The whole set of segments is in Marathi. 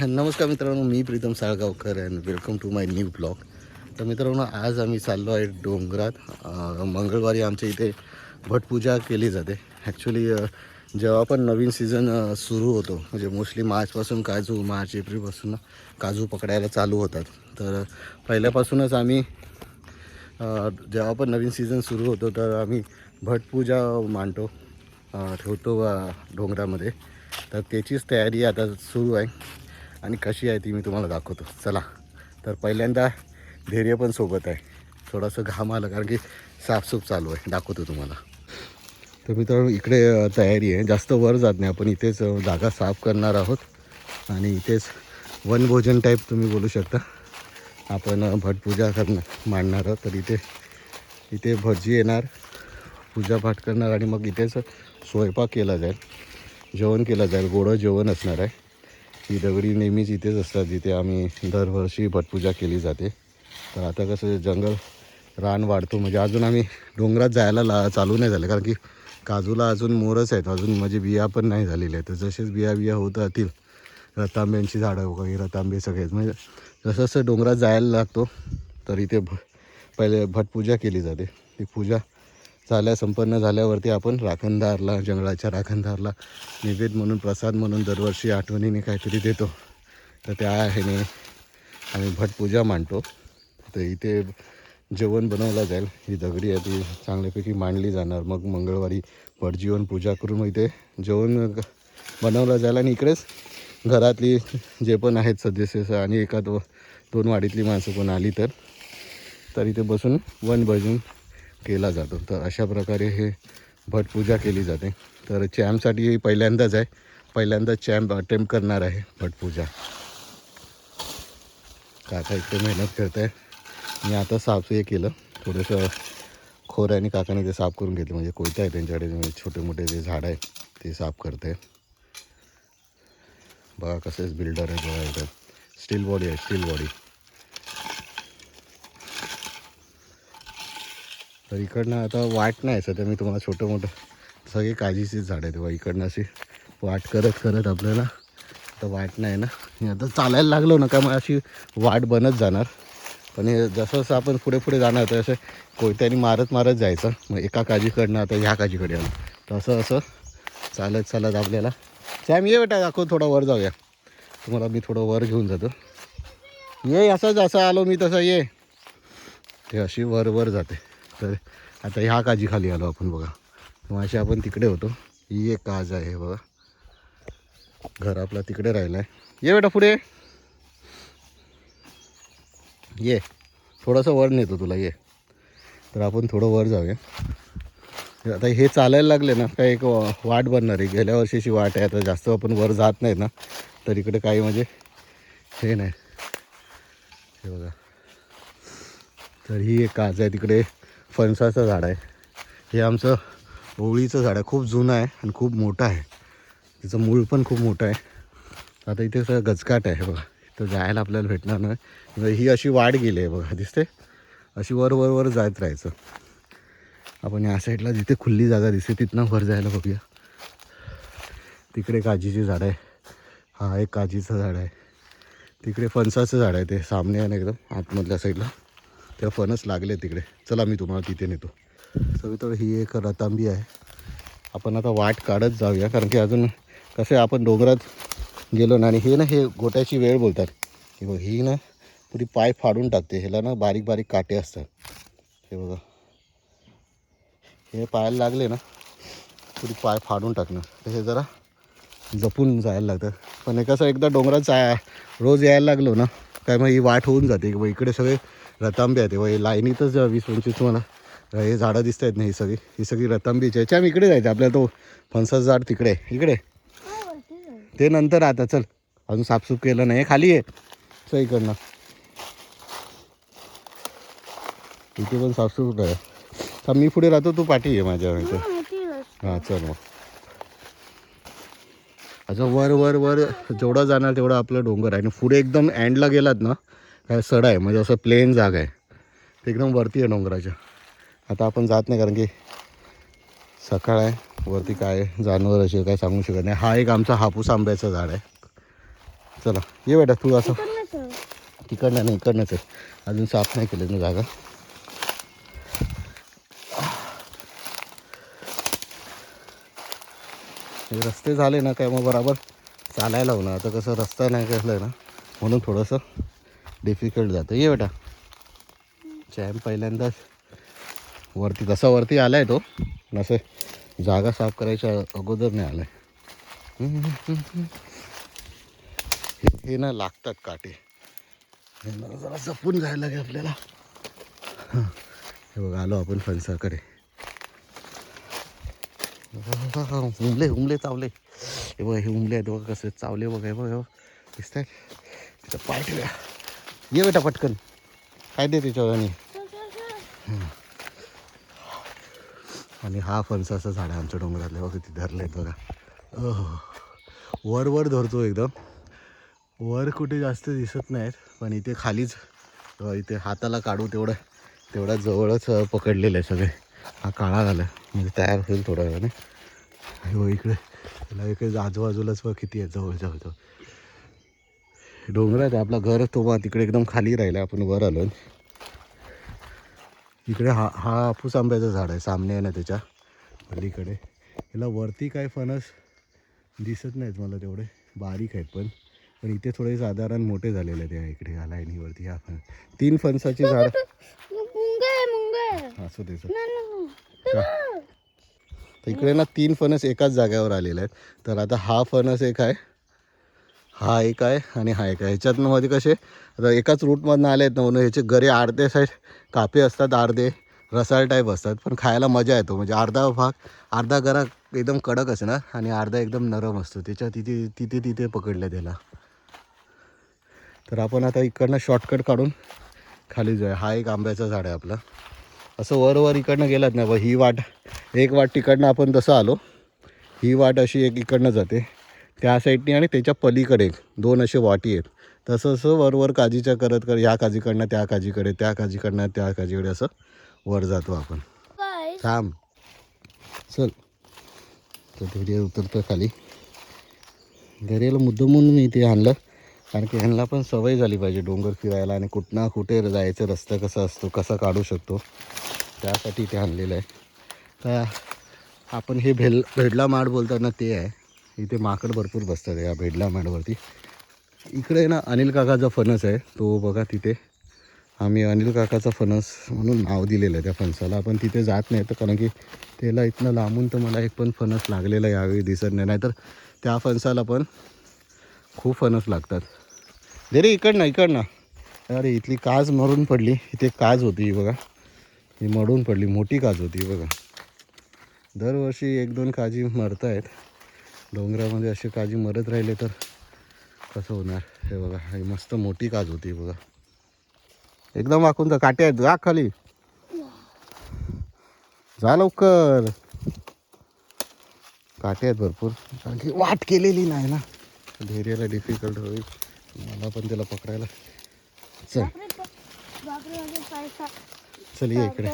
नमस्कार मित्रांनो मी Pritam Salgaonkar and welcome to my new blog तर मित्रांनो आज आम्ही चाललो आहे डोंगरात. मंगळवारी आमच्या इथे भटपूजा केली जाते. ॲक्च्युली जेव्हा पण नवीन सीझन सुरू होतो म्हणजे मोस्टली मार्चपासून काजू मार्च एप्रिलपासून काजू पकडायला चालू होतात. तर पहिल्यापासूनच आम्ही जेव्हा पण नवीन सीझन सुरू होतो तर आम्ही भटपूजा मांडतो ठेवतो डोंगरामध्ये. तर त्याचीच तयारी आता सुरू आहे. आणि कशी आहे ती मी तुम्हाला दाखवतो. चला. तर पहिल्यांदा धैर्य पण सोबत आहे. थोडंसं घाम आलं कारण की साफसूफ चालू आहे. दाखवतो तुम्हाला. तर मित्रांनो इकडे तयारी आहे. जास्त वर जात नाही. आपण इथेच जागा साफ करणार आहोत. आणि इथेच वनभोजन टाईप तुम्ही बोलू शकता. आपण भटपूजा करणार मांडणार आहोत. तर इथे इथे भटजी येणार. पूजापाठ करणार आणि मग इथेच स्वयंपाक केला जाईल. जेवण केलं जाईल. गोडं जेवण असणार आहे. ही दगडी नेहमीच इथेच असतात जिथे आम्ही दरवर्षी भटपूजा केली जाते. तर आता कसं जंगल रान वाढतो. म्हणजे अजून आम्ही डोंगरात जायला ला चालू नाही झालं. कारण की काजूला अजून मोरच आहेत. अजून म्हणजे बिया पण नाही झालेल्या आहेत. तर जसेच बिया बिया होत राहतील रतांब्यांची झाडं वगैरे रतांबे सगळेच म्हणजे जसं जसं डोंगरात जायला लागतो तर इथे भ पहिले भटपूजा केली जाते. ती पूजा झाल्या संपन्न झाल्यावरती आपण राखणदारला जंगलाच्या राखणदारला निवेद म्हणून प्रसाद म्हणून दरवर्षी आठवणीने काहीतरी देतो. तर त्या ह्याने आम्ही भटपूजा मांडतो. तर इथे जेवण बनवलं जाईल. ही दगडी आहे ती चांगल्यापैकी मांडली जाणार. मग मंगळवारी भटजीवन पूजा करून मग इथे जेवण बनवलं जाईल. आणि इकडेच घरातली जे पण आहेत सदस्य आणि एका दो दोन वाडीतली माणसं पण आली तर तर इथे बसून वन भजून केला जातो. तर अशा प्रकारे हे भटपूजा केली जाते. तर चॅम्पसाठी पहिल्यांदाच आहे. पहिल्यांदाच चॅम्प अटेम्प्ट करणार आहे भटपूजा काका इतकं मेहनत करत आहे मी आता साफ हे केलं. थोडंसं खोऱ्याने काकाने ते साफ करून घेतलं. म्हणजे कोयता आहे त्यांच्याकडे. म्हणजे छोटे मोठे जे झाड आहे ते साफ करते. बघा कसंच बिल्डर आहे बघा इथं. स्टील बॉडी आहे स्टील बॉडी तर इकडनं आता वाट नाही सध्या मी तुम्हाला छोटं मोठं सगळे काजीचीच झाडं आहे तेव्हा इकडनं अशी वाट करत करत आपल्याला आता वाट नाही ना. मी आता चालायला लागलो ना का मग अशी वाट बनत जाणार. पण हे जसं जसं आपण पुढे पुढे जाणार तर असं कोयत्याने मारत मारत जायचं. मग एका काजीकडनं आता ह्या काजीकडे आलं. तसं असं चालत चालत आपल्याला. सॅम ये बेटा दाखव थोडा वर जाऊया. तुम्हाला मी थोडं वर घेऊन जातो. ये असं जसं आलो मी तसं ये. ते अशी वर वर जाते. तर आता ह्या काजी खाली आलो आपण बघा. मग अशी आपण तिकडे होतो. ही एक काज आहे बघा. घर आपला तिकडे राहिला आहे ये बेटा पुढे. ये. थोडंसं वर नेतो तुला ये. तर आपण थोडं वर जाऊया. आता हे चालायला लागले ना काय एक वा- वाट बनणार आहे. गेल्या वर्षीची वाट आहे. आता जास्त आपण वर जात नाही ना. तर इकडे काही म्हणजे हे नाही. हे बघा. तर ही एक काज आहे तिकडे. फणसाचं झाड आहे. हे आमचं ओवळीचं झाड आहे. खूप जुनं आहे आणि खूप मोठं आहे. त्याचं मूळ पण खूप मोठं आहे. आता इथे सगळं गचकाट आहे बघा. इथं जायला आपल्याला भेटणार नाही. ही अशी वाढ गेली आहे बघा. दिसते? अशी वर वर वर जात राहायचं. आपण या साईडला जिथे खुल्ली जागा दिसते तिथनं वर जायला बघूया. तिकडे काजीची झाड आहे. हा एक काजीचं झाड आहे. तिकडे फणसाचं झाड आहे ते सामने आहे ना एकदम आतमधल्या साईडला. त्या फणस लागले तिकडे. चला मी तुम्हाला तिथे नेतो. सवितळ ही एक रतांबी आहे. आपण आता वाट काढत जाऊया कारण की अजून कसं आहे आपण डोंगरात गेलो ना आणि हे ना हे गोट्याची वेळ बोलतात. की बघ ही ना पुरी पाय फाडून टाकते. ह्याला ना बारीक बारीक काटे असतात. हे बघा. हे पायाला लागले ना पुरी पाय फाडून टाकणं तर हे जरा जपून जायला लागतं. पण हे कसं एकदा डोंगरात जा रोज यायला लागलो ना काय मग ही वाट होऊन जाते. की इकडे सगळे रतांबे आहेत. ते हे लाईनीतच वीस पंचवीस म्हणा हे झाडं दिसत आहेत ना ही सगळी ही सगळी रतांबीची आहे छान इकडे जायचं. आपल्याला तो फणसाचं झाड तिकडे इकडे. ते नंतर आता चल अजून साफसूफ केलं नाही. खाली आहे चल इकडनं. इथे पण साफसूफ करा मी पुढे राहतो तू पाठी आहे माझ्या हां चल मग. अच्छा वर वर वर जेवढं जाणार तेवढं आपलं डोंगर आहे. आणि पुढे एकदम एंडला गेलात ना काय सड आहे म्हणजे असं प्लेन जागा आहे. ते एकदम वरती आहे डोंगराच्या. आता आपण जात नाही कारण की सकाळ आहे वरती काय जानवर असे काय सांगू शकत नाही. हा एक आमचा हापूस आंब्याचं झाड आहे. चला ये बेटा तू असं. तिकडनं नाही इकडनंच आहे. अजून साफ नाही केलं ना जागा. रस्ते झाले ना काय मग बरोबर चालायला होणार. आता कसं रस्ता नाही कसलं ना म्हणून थोडंसं डिफिकल्ट जातं. ये बेटा. चॅम्प पहिल्यांदाच वरती तसा वरती आला आहे तो असं जागा साफ करायच्या अगोदर नाही आला आहे हे ना लागतात काटे. हे ना जरा जपून जायला लागेल आपल्याला. हे बघा आलो आपण फणसाकडे. उमले उमले चावले. हे बघा हे उमले आहेत बघा कसे चावले बघा हे बघा दिसत आहे तिथं पाय ठेवूया ये बेटा पटकन. काय दे त्याच्यावर आणि आणि हा असं झाड आहे आमच्या डोंगरातले बघा किती धरले बघा. वर वर धरतो एकदम. वर कुठे जास्त दिसत नाहीत पण इथे खालीच इथे हाताला काढू तेवढं तेवढ्या जवळच पकडलेलं आहे सगळे. हा काळा झाला. म्हणजे तयार होईल थोड्या वेळाने. हो इकडे त्याला इकडे आजूबाजूलाच बघ किती आहे जवळ जवळ जवळ. डोंगरात आहे आपला घर तो तिकडे एकदम खाली राहिला आपण वर आलो. इकडे हा हा हापूस आंब्याचं झाड आहे सामने आहे ना त्याच्या अलीकडे याला वरती काय फणस दिसत नाहीत मला तेवढे बारीक आहेत पण. पण इथे थोडे साधारण मोठे झालेले आहेत या इकडे या लाईनीवरती ह्या फण तीन फणसाची झाड. असं त्याचं इकडे ना तीन फणस एकाच जागेवर आलेले आहेत. तर आता हा फणस एक आहे. हा एक आहे आणि हा एक आहे. ह्याच्यातनं मध्ये कसे आता एकाच रूटमधनं आले आहेत ना म्हणून ह्याचे गरे अर्धे साईड कापे असतात अर्धे रसाळ टाईप असतात पण खायला मजा येतो. म्हणजे अर्धा भाग अर्धा गरा एकदम कडक असणार आणि अर्धा एकदम नरम असतो. त्याच्या तिथे तिथे तिथे पकडलं त्याला. तर आपण आता इकडनं शॉर्टकट काढून खाली जाऊया. हा एक आंब्याचा झाड आहे आपला. असं वर वर इकडनं गेलात ना बा ही वाट एक वाट तिकडनं आपण तसं आलो. ही वाट अशी एक इकडनं जाते. त्या साईडनी आणि त्याच्या पलीकडे दोन असे वाटी आहेत. तसं असं वर वर काजीच्या करत कर ह्या काजीकडनं त्या काजीकडे त्या काजीकडनं त्या काजीकडे असं वर जातो आपण. थांब. चल. तर धैर्य उतरतं खाली. धैर्याला मुद्दम म्हणून मी इथे आणलं. कारण की ह्यांना पण सवय झाली पाहिजे डोंगर फिरायला आणि कुठना कुठे जायचं रस्ता कसा असतो कसा काढू शकतो त्यासाठी इथे आणलेलं आहे. तर आपण हे भेल भेडला माड बोलतात ना ते आहे. इथे माकड भरपूर बसतात या भेडला माडवरती. इकडे ना अनिल काकाचा फणस आहे. तो बघा तिथे. आम्ही अनिल काकाचा फणस म्हणून नाव दिलेलं आहे त्या फणसाला. आपण तिथे जात नाही तर कारण की त्याला इथनं लांबून तर मला एक पण फणस लागलेला यावेळी दिसत नाही. नाहीतर त्या फणसाला पण खूप फणस लागतात. दे रे इकडनं इकडनं. अरे इथली काज मरून पडली. इथे काज होती बघा. ही मरून पडली. मोठी काज होती बघा. दरवर्षी एक दोन काजी मरत आहेत डोंगरामध्ये असे काजी मरत राहिले तर कसं होणार? हे बघा ही मस्त मोठी काज होती बघा. एकदम वाकून जा काटे आहेत जा खाली. जा लवकर. काटे आहेत भरपूर. कारण की वाट केलेली नाही ना. धैर्याला डिफिकल्ट होईल. मला पण त्याला पकडायला. चल. चल ये इकडे.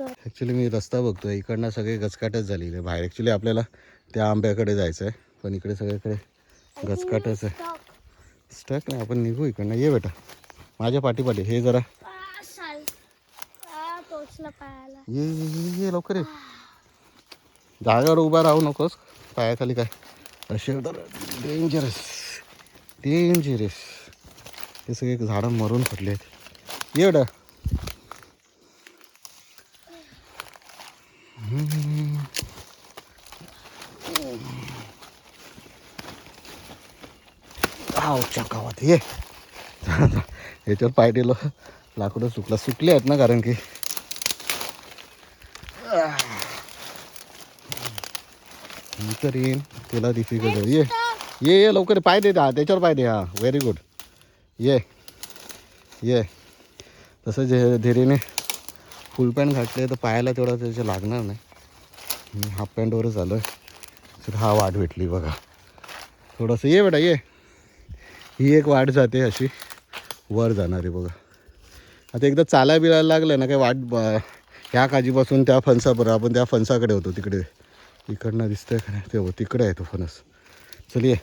ॲक्च्युली मी रस्ता बघतोय. इकडनं सगळे गचकाटच झालेले. बाहेर ॲक्च्युली आपल्याला त्या आंब्याकडे जायचं आहे पण इकडे सगळीकडे गचकाटच आहे. स्टक नाही आपण निघू इकडनं. ये बेटा. माझ्या पाठीपाठी. हे जरा. ये ये ये लवकर ये. जागेवर उभा राहू नकोस. पायाखाली काय? असे तर डेंजरस डेंजरस हे सगळे झाडं मरून फुटले आहेत ये बेटा. आवच्या गावात ये. याच्यात पाय दिलं लाकडं सुकला. सुकले आहेत ना कारण की. मी तर येईन. त्याला डिफिकल्ट ये. ये ये लवकर पाय दे. हा त्याच्यावर पाय दे. हा व्हेरी गुड ये. ये. तसं जे धीरेने फुल पॅन्ट घातले तर पायाला तेवढा त्याच्या लागणार नाही. हाफ पॅन्टवरच आलं आहे तर हा वाट भेटली बघा. थोडंसं ये बेटा ये. ही एक वाट जाते अशी. वर जाणार आहे बघा. आता एकदा चालाय बिलायला लागलं ना काय वाट ह्या काजीपासून त्या फणसापर्यंत आपण त्या फणसाकडे होतो तिकडे. इकडनं दिसतंय का नाही? ते हो तिकडे आहे तो फणस. चल ये.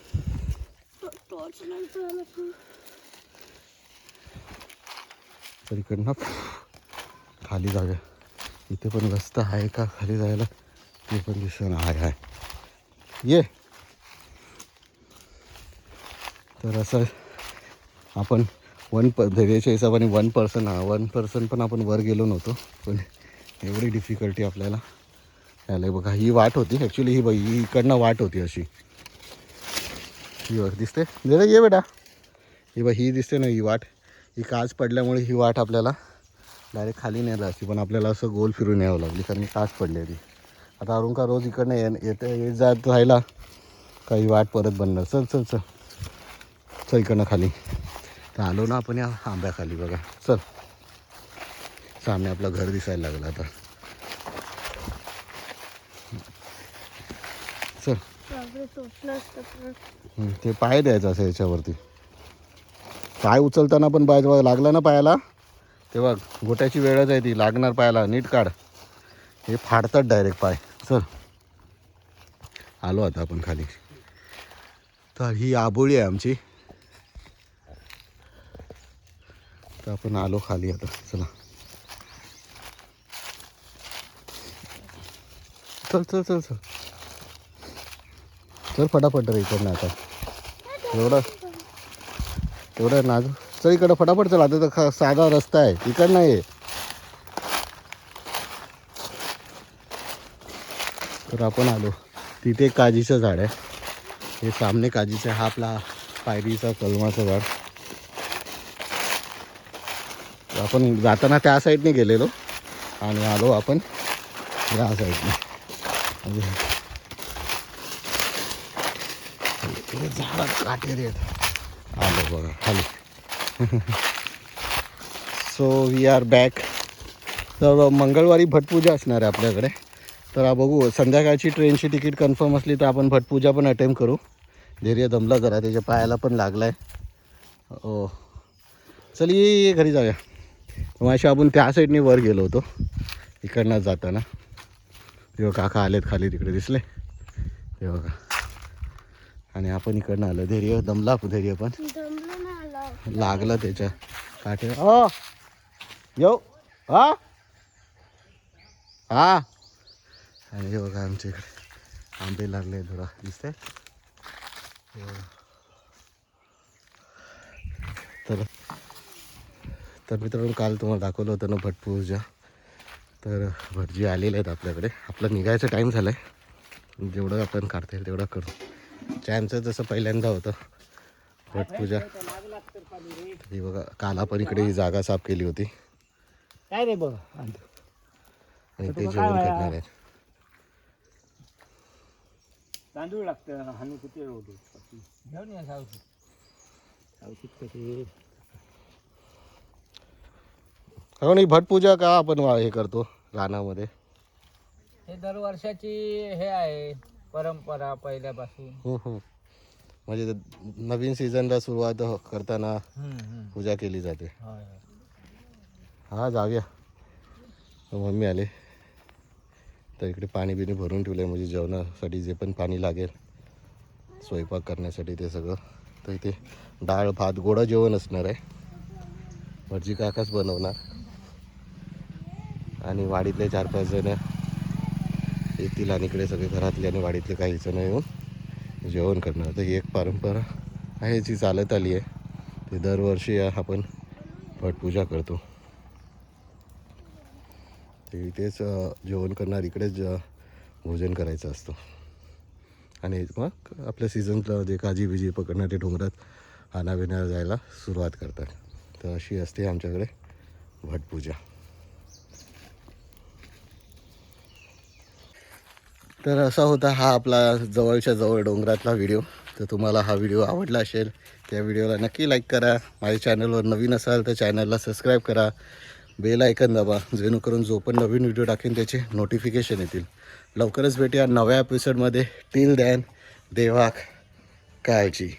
तर इकडनं खाली जाऊया. इथे पण रस्ता आहे का? खाली जायला? ते पण दिसणं आहे आहे. ये. तर असं आपण वन प धैर्याच्या हिशोबाने वन पर्सन हा वन पर्सन पण आपण वर गेलो नव्हतो. पण एवढी डिफिकल्टी आपल्याला यायला. बघा ही वाट होती. ॲक्च्युली ही बघ ही इकडनं वाट होती अशी. ही बघ दिसते? जरा ये बेटा. ही बघ ही दिसते ना ही वाट. ही काच पडल्यामुळे ही वाट आपल्याला डायरेक्ट खाली न्यायला असते पण आपल्याला असं गोल फिरून यावं लागली कारण काच पडली आता अरुण का रोज इकडनं ये येते येत जात राहिला. काही वाट परत बनणार. चल चल चल. चल इकडनं खाली. तर आलो ना आपण या आंब्याखाली बघा. चल. सामने आपलं घर दिसायला लागलं आता. चल. ते पाय द्यायचं असं याच्यावरती. पाय उचलताना पण पाय जेव्हा लागला ना पायाला तेव्हा गोट्याची वेळच आहे ती. लागणार पायाला. नीट काढ. हे फाडतात डायरेक्ट पाय. चल. आलो आता आपण खाली. तर ही आबोळी आहे आमची. तर आपण आलो खाली आता. चला. चल चल चल चल. चल फटाफट रे इकडनं आता. एवढं एवढं नाजू चल इकडं फटाफट चल. आता तर साधा रस्ता आहे. इकडनं ये तर आपण आलो. तिथे काजीचं झाड आहे. हे सामने काजीचं हा आपला पायरीचा कलमाचं झाड तर आपण जाताना त्या साईडने गेलेलो आणि आलो आपण या साईडने. म्हणजे झाडात काटेरी आहेत आलो बघा खाली. सो वी आर बॅक तर मंगळवारी भटपूजा असणार आहे आपल्याकडे. तर बघू संध्याकाळची ट्रेनची तिकीट कन्फर्म असली तर आपण भटपूजा पण अटेम्प करू. धैर्य दमला जरा त्याच्या पायाला पण लागला आहे ओ. चल ये घरी जाऊया. मग आपण त्या साईडने वर गेलो होतो. इकडनं जाताना. तेव्हा काका आलेत खाली तिकडे दिसले. तेव्हा आणि आपण इकडनं आलो. धैर्य दमला धैर्य पण. लागलं त्याच्या काठे. ओ! येऊ हा? हा? आणि हे बघा आमच्या इकडे. आंबे लागले थोडा. दिसतंय हे बघा. तर तर मित्रांनो काल तुम्हाला दाखवलं होतं ना भटपूजा तर भटजी आलेले आहेत आपल्याकडे. आपला निघायचा टाईम झाला आहे जेवढं आपण काढता येईल तेवढं करू. चॅनचं जसं पहिल्यांदा होतं भटपूजा ही बघा काल आपण इकडे ही जागा साफ केली होती. काय रे बघ आणि ते जेवण करणार आहेत. तांदूळ लागतं हानी किती होते घेऊन या सावशीत सावशीत कसे कारण ही भटपूजा का आपण वा- हे करतो रानामध्ये? हे दरवर्षाची हे आहे परंपरा पहिल्यापासून. म्हणजे ते नवीन सीझनला सुरुवात हो- करताना पूजा केली जाते. होय हा जाऊया. तर मम्मी आले. तर इकडे पाणी बिणी भरून ठेवलं आहे म्हणजे जेवणासाठी जे पण पाणी लागेल स्वयंपाक करण्यासाठी ते सगळं. तर इथे डाळ भात गोडं जेवण असणार आहे. भटजी काकाच बनवणार. आणि वाडीतले चार पाच जण येतील आणि इकडे सगळे घरातले आणि वाडीतले काही जण येऊन जेवण करणार. तर ही एक परंपरा आहे जी चालत आली आहे. ते दरवर्षी आपण भटपूजा करतो. ते इथेच जेवण करणार इकडेच भोजन करायचं असतं. आणि मग आपल्या सीझनला जे काजी बिजी पकडणार ते डोंगरात आणाविण्याला जायला सुरुवात करतात. तर अशी असते आमच्याकडे भटपूजा तर असा होता हा आपला जवळच्या जवळ डोंगरातला व्हिडिओ तर तुम्हाला हा व्हिडिओ आवडला असेल त्या व्हिडिओला नक्की लाईक करा. माझ्या चॅनलवर नवीन असाल तर चॅनलला सबस्क्राईब करा. बेल ऐकन दाबा जेणेकरून जो पण नवीन व्हिडिओ टाकेन त्याचे नोटिफिकेशन येतील. लवकरच भेटूया नव्या एपिसोडमध्ये टिल दॅन देवाक काळजी.